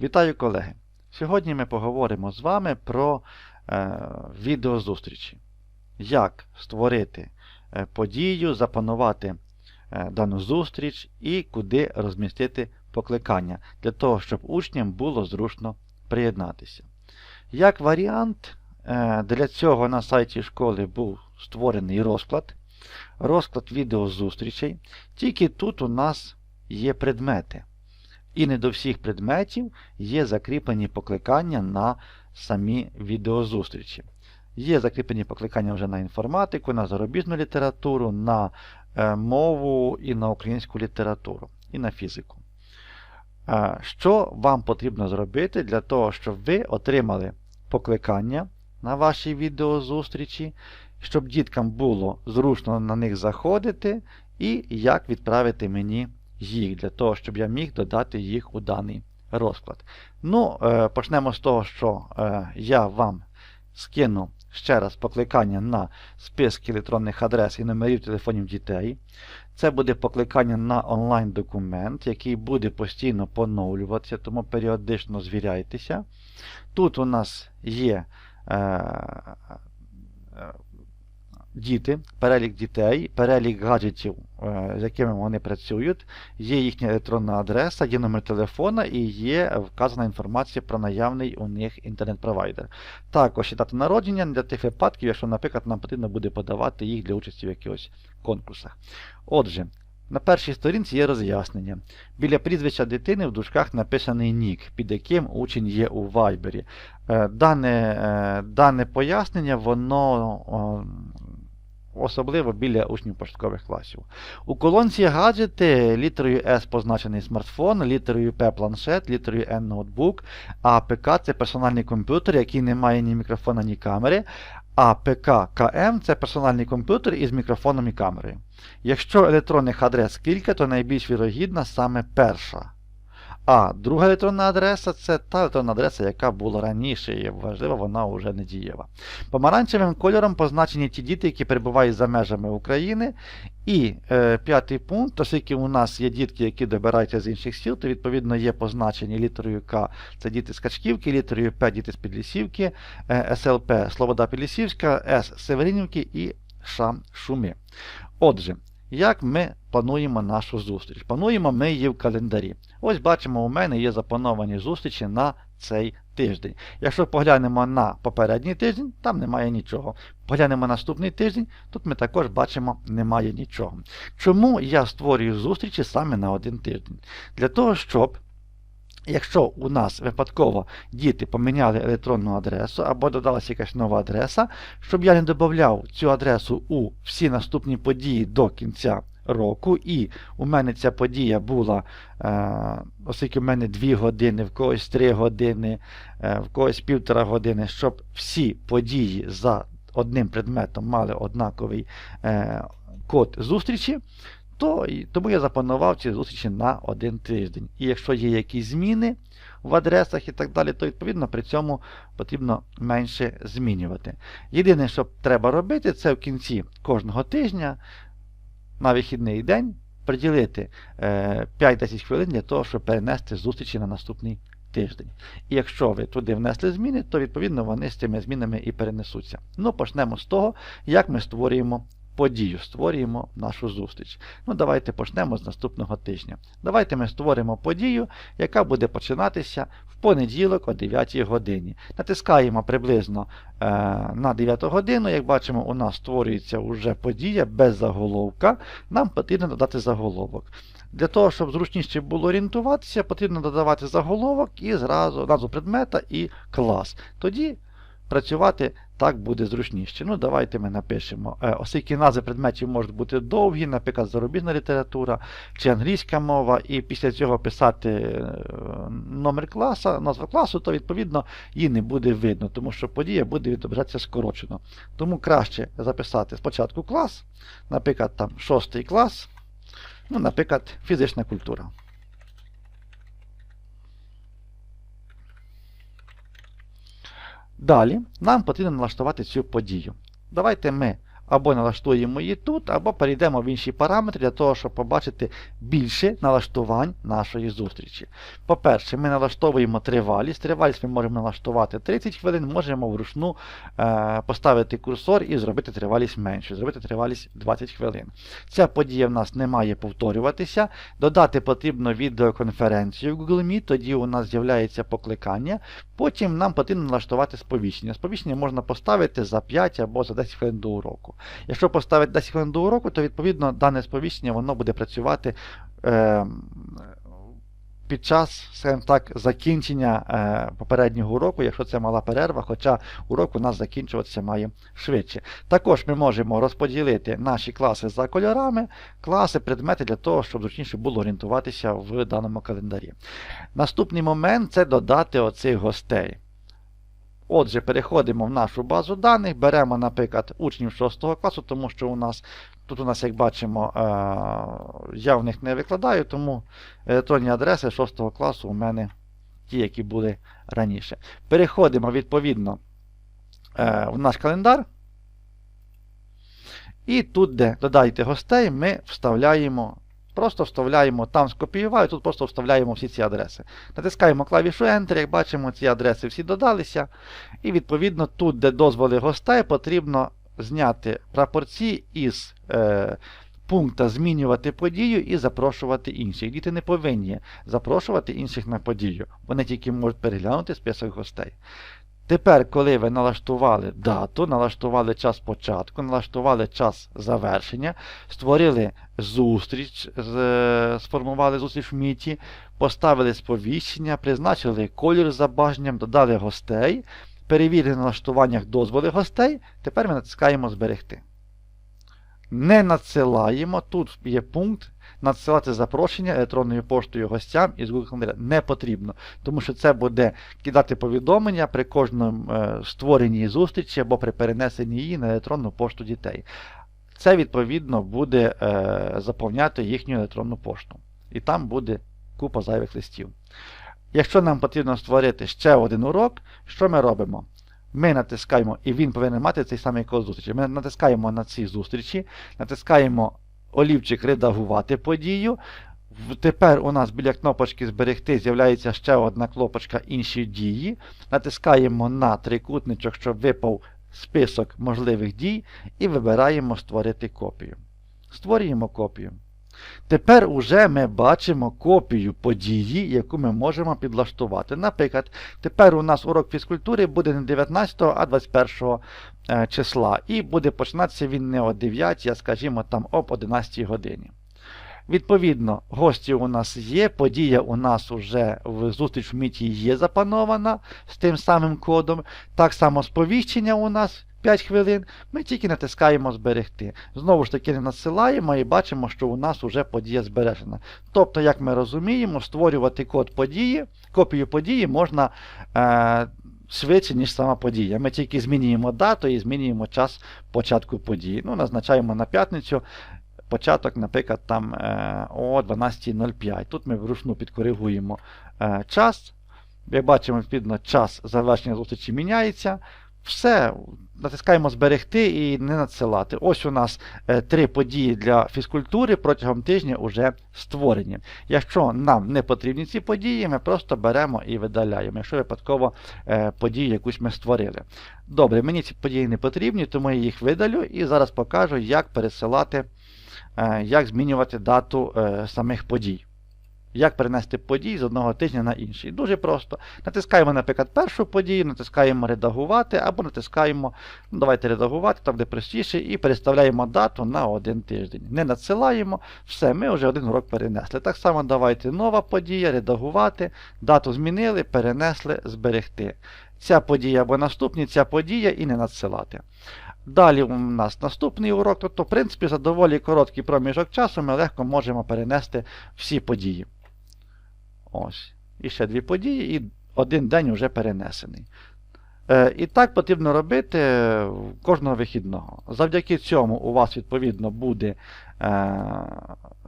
Вітаю колеги! Сьогодні ми поговоримо з вами про е, відеозустрічі. Як створити е, подію, запланувати е, дану зустріч і куди розмістити покликання, для того, щоб учням було зручно приєднатися. Як варіант, е, для цього на сайті школи був створений розклад. Розклад відеозустрічей. Тільки тут у нас є предмети. І не до всіх предметів є закріплені покликання на самі відеозустрічі. Є закріплені покликання вже на інформатику, на зарубіжну літературу, на е, мову і на українську літературу, і на фізику. Е, що вам потрібно зробити для того, щоб ви отримали покликання на ваші відеозустрічі, щоб діткам було зручно на них заходити, і як відправити мені їх, для того, щоб я міг додати їх у даний розклад. Ну, е, Почнемо з того, що е, я вам скину ще раз покликання на списки електронних адрес і номерів телефонів дітей. Це буде покликання на онлайн-документ, який буде постійно поновлюватися, тому періодично звіряйтеся. Тут у нас є е, діти, перелік дітей, перелік гаджетів, е, з якими вони працюють, є їхня електронна адреса, є номер телефона і є вказана інформація про наявний у них інтернет-провайдер. Також і дата народження для тих випадків, якщо, наприклад, нам потрібно буде подавати їх для участі в якихось конкурсах. Отже, на першій сторінці є роз'яснення. Біля прізвища дитини в дужках написаний нік, під яким учень є у Viber. Е, дане, е, дане пояснення, воно особливо біля учнів початкових класів. У колонці гаджети літерою S позначений смартфон, літерою P планшет, літерою N ноутбук, а ПК це персональний комп'ютер, який не має ні мікрофона, ні камери. А ПК КМ це персональний комп'ютер із мікрофоном і камерою. Якщо електронних адрес кілька, то найбільш вірогідна саме перша. А друга електронна адреса це та електронна адреса, яка була раніше, і важливо, вона вже не дієва. Помаранчевим кольором позначені ті діти, які перебувають за межами України. І е, п'ятий пункт, оскільки у нас є дітки, які добираються з інших сіл, то відповідно є позначені літерою К це діти з Качківки, літерою П діти з Підлісівки, е, СЛП Слобода Підлісівська, С Северинівки і Ш Шуми. Отже, як ми плануємо нашу зустріч? Плануємо ми її в календарі. Ось бачимо, у мене є заплановані зустрічі на цей тиждень. Якщо поглянемо на попередній тиждень, там немає нічого. Поглянемо на наступний тиждень, тут ми також бачимо, немає нічого. Чому я створюю зустрічі саме на один тиждень? Для того, щоб Якщо у нас випадково діти поміняли електронну адресу або додалася якась нова адреса, щоб я не додавав цю адресу у всі наступні події до кінця року, і у мене ця подія була, е, оскільки в мене 2 години, в когось 3 години, е, в когось півтора години, щоб всі події за одним предметом мали однаковий е, код зустрічі, то, тому я запланував ці зустрічі на один тиждень. І якщо є якісь зміни в адресах і так далі, то відповідно при цьому потрібно менше змінювати. Єдине, що треба робити, це в кінці кожного тижня на вихідний день приділити 5-10 е, хвилин для того, щоб перенести зустрічі на наступний тиждень. І якщо ви туди внесли зміни, то відповідно вони з цими змінами і перенесуться. Ну, почнемо з того, як ми створюємо подію створюємо нашу зустріч. Ну, Давайте почнемо з наступного тижня. Давайте ми створимо подію, яка буде починатися понеділок о 9 годині. Натискаємо приблизно е, на 9 годину. Як бачимо, у нас створюється вже подія без заголовка. Нам потрібно додати заголовок. Для того, щоб зручніше було орієнтуватися, потрібно додавати заголовок і зразу назву предмета і клас. Тоді працювати так буде зручніше. Ну, Давайте ми напишемо, е, оскільки назви предметів можуть бути довгі, наприклад, зарубіжна література чи англійська мова, і після цього писати е, номер класу, назву класу, то відповідно її не буде видно, тому що подія буде відображатися скорочено. Тому краще записати спочатку клас, наприклад, там шостий клас, ну, наприклад, фізична культура. Далі нам потрібно налаштувати цю подію. Давайте ми або налаштуємо її тут, або перейдемо в інші параметри для того, щоб побачити більше налаштувань нашої зустрічі. По-перше, ми налаштовуємо тривалість. Тривалість ми можемо налаштувати 30 хвилин, можемо вручну е, поставити курсор і зробити тривалість менше, зробити тривалість 20 хвилин. Ця подія в нас не має повторюватися. Додати потрібно відеоконференцію в Google Meet, тоді у нас з'являється покликання. Потім нам потрібно налаштувати сповіщення. Сповіщення можна поставити за 5 або за 10 хвилин до уроку. Якщо поставити 10 хвилин до уроку, то відповідно дане сповіщення воно буде працювати е, під час, скажімо так, закінчення е, попереднього уроку, якщо це мала перерва, хоча урок у нас закінчуватися має швидше. Також ми можемо розподілити наші класи за кольорами, класи, предмети для того, щоб зручніше було орієнтуватися в даному календарі. Наступний момент це додати оцих гостей. Отже, переходимо в нашу базу даних, беремо, наприклад, учнів 6 класу, тому що у нас тут у нас, як бачимо, е, я в них не викладаю, тому електронні адреси 6 класу у мене ті, які були раніше. Переходимо відповідно е, в наш календар. І тут, де додайте гостей, ми вставляємо. Просто вставляємо, там скопіюваю, тут просто вставляємо всі ці адреси. Натискаємо клавішу Enter, як бачимо, ці адреси всі додалися. І відповідно тут, де дозволи гостей, потрібно зняти прапорці із е, пункта змінювати подію і запрошувати інших. Діти не повинні запрошувати інших на подію. Вони тільки можуть переглянути список гостей. Тепер, коли ви налаштували дату, налаштували час початку, налаштували час завершення, створили зустріч, сформували зустріч в міті, поставили сповіщення, призначили колір з забажанням, додали гостей, перевірили в налаштуваннях дозволи гостей, тепер ми натискаємо Зберегти. Не надсилаємо, тут є пункт надсилати запрошення електронною поштою гостям із Google календаря. Не потрібно, тому що це буде кидати повідомлення при кожному е, створенні зустрічі або при перенесенні її на електронну пошту дітей. Це відповідно буде е, заповняти їхню електронну пошту. І там буде купа зайвих листів. Якщо нам потрібно створити ще один урок, що ми робимо? Ми натискаємо, і він повинен мати цей самий код зустрічі. Ми натискаємо на ці зустрічі, натискаємо олівчик редагувати подію. Тепер у нас біля кнопочки зберегти з'являється ще одна кнопочка інші дії. Натискаємо на трикутничок, щоб випав список можливих дій, і вибираємо створити копію. Створюємо копію. Тепер уже ми бачимо копію події, яку ми можемо підлаштувати. Наприклад, тепер у нас урок фізкультури буде не 19, а 21 е, числа. І буде починатися він не о 9, а скажімо там об 11 годині. Відповідно, гості у нас є, подія у нас вже в зустріч в міті є запанована з тим самим кодом. Так само сповіщення у нас 5 хвилин. Ми тільки натискаємо зберегти. Знову ж таки не надсилаємо і бачимо, що у нас вже подія збережена. Тобто, як ми розуміємо, створювати код події, копію події можна е, швидше, ніж сама подія. Ми тільки змінюємо дату і змінюємо час початку події. Ну, назначаємо на п'ятницю. Початок, наприклад, там е, о 12.05. Тут ми вручну підкоригуємо е, час. Як бачимо, відповідно, час завершення зустрічі міняється. Все, натискаємо зберегти і не надсилати. Ось у нас е, три події для фізкультури протягом тижня вже створені. Якщо нам не потрібні ці події, ми просто беремо і видаляємо, якщо випадково е, подію якусь ми створили. Добре, мені ці події не потрібні, тому я їх видалю і зараз покажу, як пересилати, е, як змінювати дату самих подій. Як перенести події з одного тижня на інший. Дуже просто. Натискаємо, наприклад, першу подію, натискаємо редагувати, або натискаємо, ну давайте редагувати, там де простіше, і переставляємо дату на один тиждень. Не надсилаємо, все, ми вже один урок перенесли. Так само давайте нова подія, редагувати, дату змінили, перенесли, зберегти. Ця подія або наступні, ця подія і не надсилати. Далі у нас наступний урок, тобто, в принципі, за доволі короткий проміжок часу ми легко можемо перенести всі події. Ось. І ще дві події, і один день вже перенесений. Е, і так потрібно робити е, кожного вихідного. Завдяки цьому у вас, відповідно, буде е,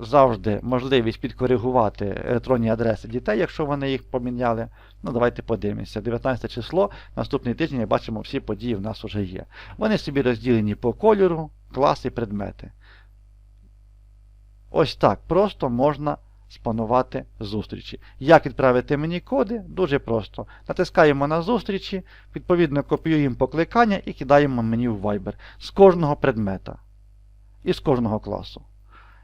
завжди можливість підкоригувати електронні адреси дітей, якщо вони їх поміняли. Ну, давайте подивимося. 19 число, наступний тиждень, як бачимо, всі події в нас вже є. Вони собі розділені по кольору, класи, предмети. Ось так просто можна спланувати зустрічі. Як відправити мені коди? Дуже просто. Натискаємо на зустрічі, відповідно копіюємо покликання і кидаємо мені в Viber з кожного предмета і з кожного класу.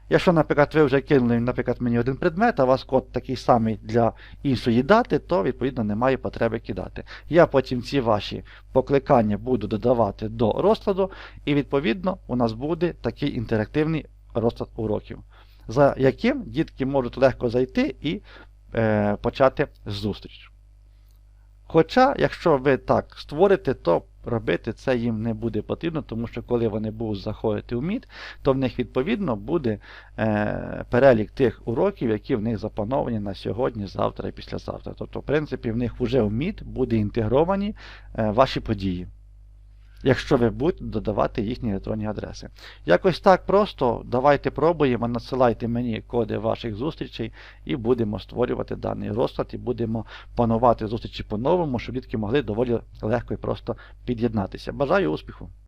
Якщо, наприклад, ви вже кинули, наприклад, мені один предмет, а у вас код такий самий для іншої дати, то відповідно немає потреби кидати. Я потім ці ваші покликання буду додавати до розкладу, і відповідно у нас буде такий інтерактивний розклад уроків, за яким дітки можуть легко зайти і е, почати зустріч. Хоча, якщо ви так створите, то робити це їм не буде потрібно, тому що коли вони будуть заходити в Meet, то в них відповідно буде е, перелік тих уроків, які в них заплановані на сьогодні, завтра і післязавтра. Тобто, в принципі, в них вже в Meet буде інтегровані е, ваші події. Якщо ви будете додавати їхні електронні адреси. Якось так просто давайте пробуємо, надсилайте мені коди ваших зустрічей і будемо створювати даний розклад і будемо планувати зустрічі по-новому, щоб дітки могли доволі легко і просто під'єднатися. Бажаю успіху!